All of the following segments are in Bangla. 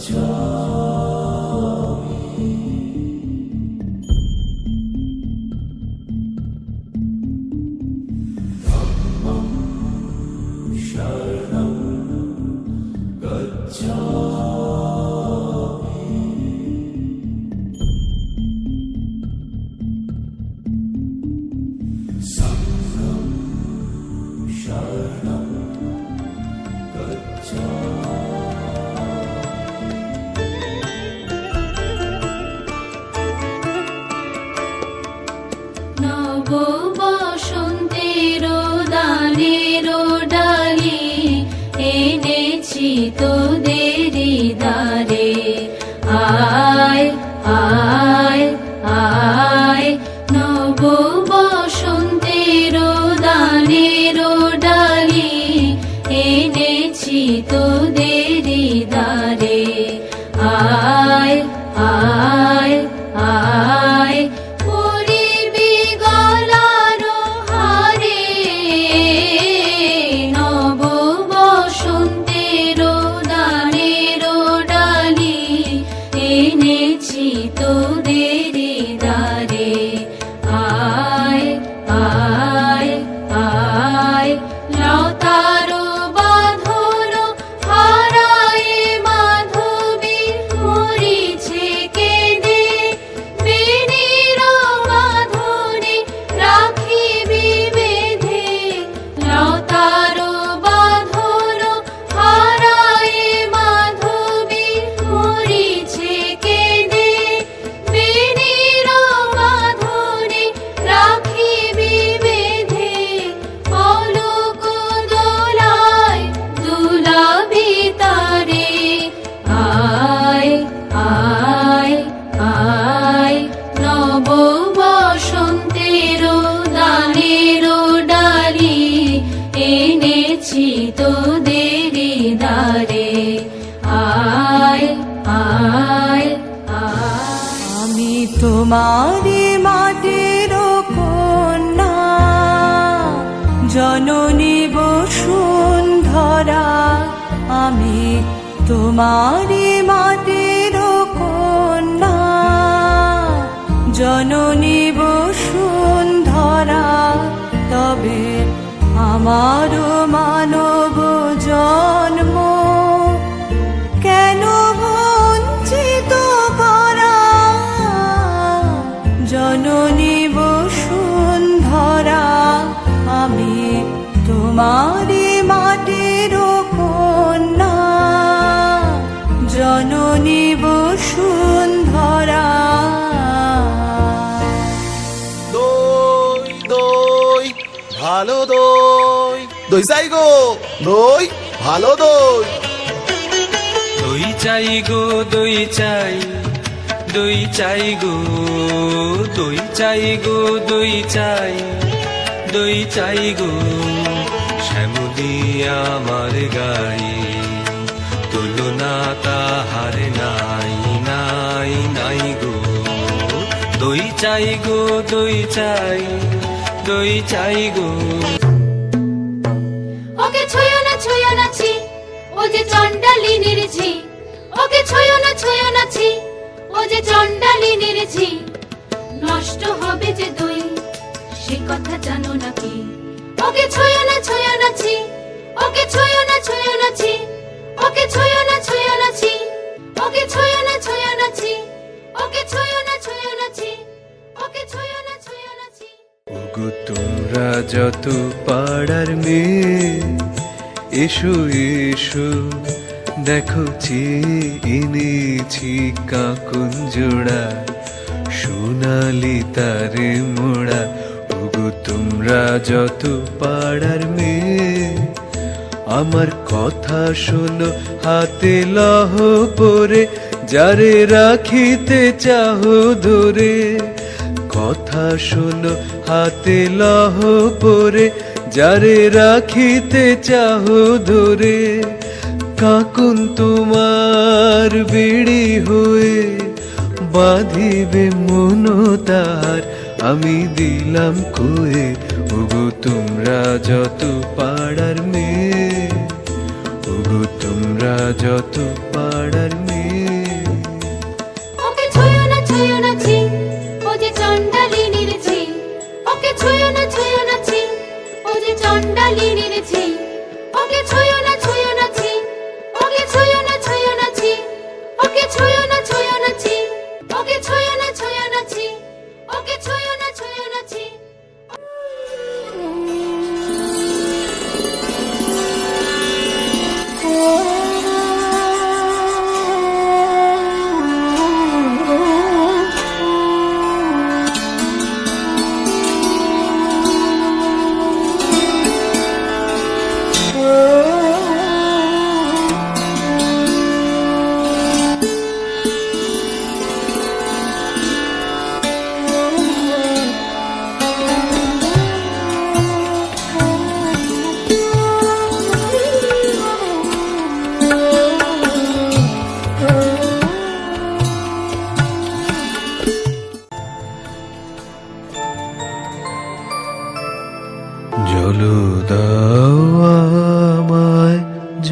নব আয় আয় আয় আয় দারে আয় আয়। আমি তোমারি মাটির কন্যা জননী বসুন্ধরা। আমি তোমারি জননী বসুন্ধরা তবে আমার মানব জন্ম। কেন বঞ্চিত করা? জননী বসুন্ধরা আমি তোমারি দই চাই গো, দই, ভালো দই। দই চাই গো, দই চাই দই চাই গো, দই চাই গো, দই চাই দই চাই গো, শ্যামলি আমার গায়ে তুলনা তাহার নাই নাই নাই গো। দই চাই গো, দই চাই দই চাই গো। ছুঁয়ো না ছি, ও যে চন্ডালিনীর ঝি ওকে ছুঁয়ো না ছুঁয়ো না ছি, ও যে চন্ডালিনীর ঝি নষ্ট হবে যে দই, সে কথা জানো নাকি ওকে ছুঁয়ো না ছুঁয়ো না ছি, ওকে ছুঁয়ো না ছুঁয়ো না ছি, ওকে ছুঁয়ো না ছুঁয়ো না ছি, ওকে ছুঁয়ো না ছুঁয়ো না ছি, ওকে ছুঁয়ো না ছুঁয়ো না ওকে ছুঁয়ো না যত পাড়ার মেয়ে এসো এসো। দেখো চেয়ে এনেছি কাকুন জোড়া। সোনালি তারে মোড়া। ওগো তোমরা যত পাড়ার মেয়ে। আমার কথা শোনো, হাতে লহ পরে। যারে রাখিতে চাহো ধরে। কথা শোনো, হাতে লহ পরে। যারে রাখিতে চাহো ধরে, কাকুন তোমার বিড়ি হয়ে বাঁধিবে মন তার আমি দিলাম কয়ে, ওগো তোমরা যত পাড়ার মেয়ে, ওগো তোমরা যত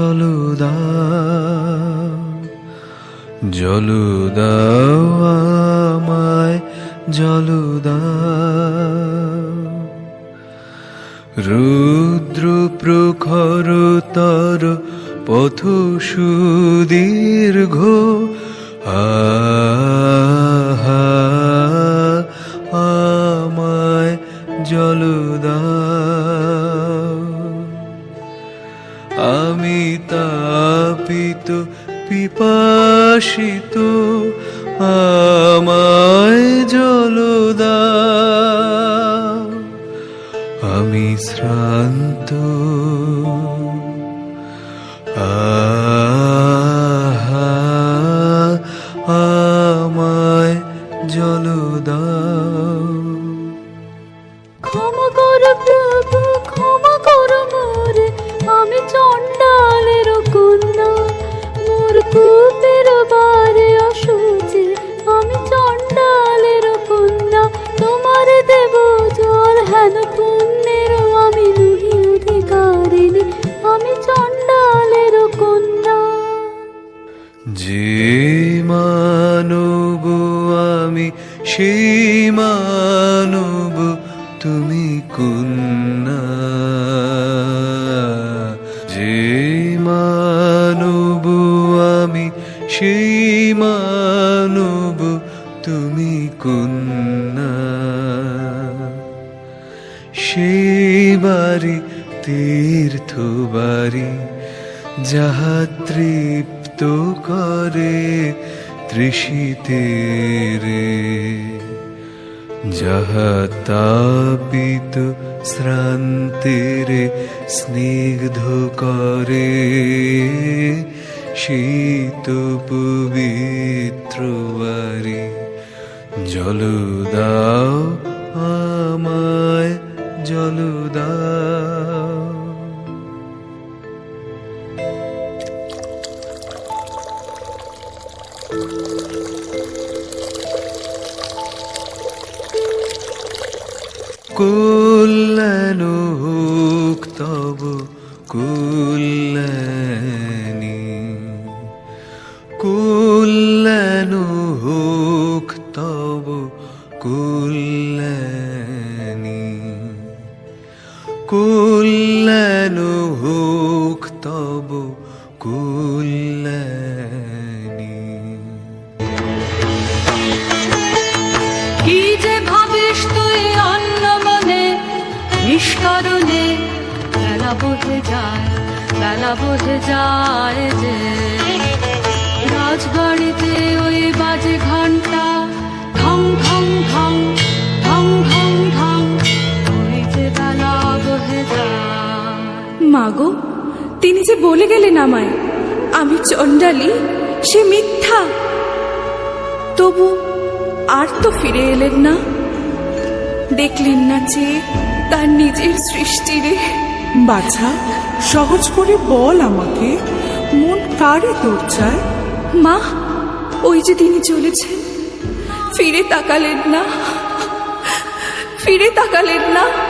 জল দাও জল দাও আমায় জল দাও রুদ্র প্রখর তর পথ সুদীর্ঘ আমায় জল দাও আমি তাপিত পিপাসিত আমায় জল যে মানব আমি সেই মানব তুমি কন্যা। যে মানব আমি সেই মানব তুমি কন্যা। সেই বাড়ি তীর্থ বাড়ি যাহা তৃপ্ত করে তৃষিতে রে। যাহা তাপিত শ্রান্তিরে স্নিগ্ধ করে শীত পবিত্র বাড়ি আমায় জল kullanu নিষ্করণে বেলা বোঝে যায়, বেলা বোঝে যায় যে রাজবাড়িতে ওই বাজে ঘণ্টা ঢং ঢং ঢং ঢং ঢং ঢং ওই যে বেলা বোঝে যায়। মাগো তিনি যে বলে গেলেন আমায়, আমি চণ্ডালী, সে মিথ্যা। তবু আর তো ফিরে এলেন না। দেখলেন না যে তার নিজের সৃষ্টিরে বাছা সহজ করে বল আমাকে। মন কারে তোর চায়? মা ওই যে তিনি চলেছেন। ফিরে তাকালেন না। ফিরে তাকালেন না।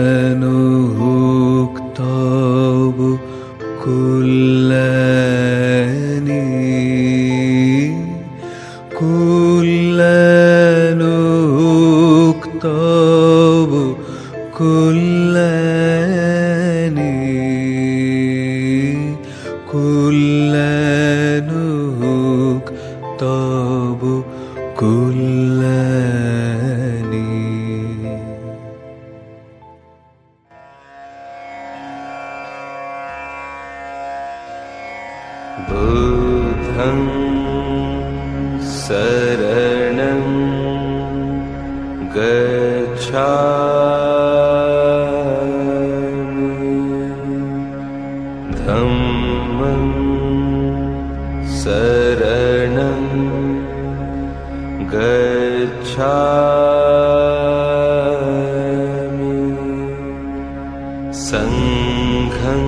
कुली बुधम् शरण गच्छा धरण गच्छा सङ्घं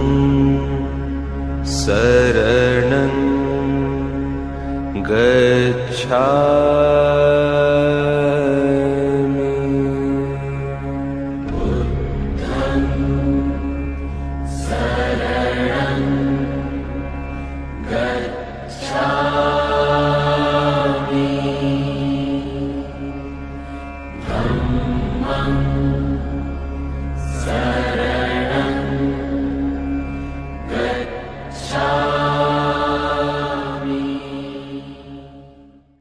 शरणं गच्छा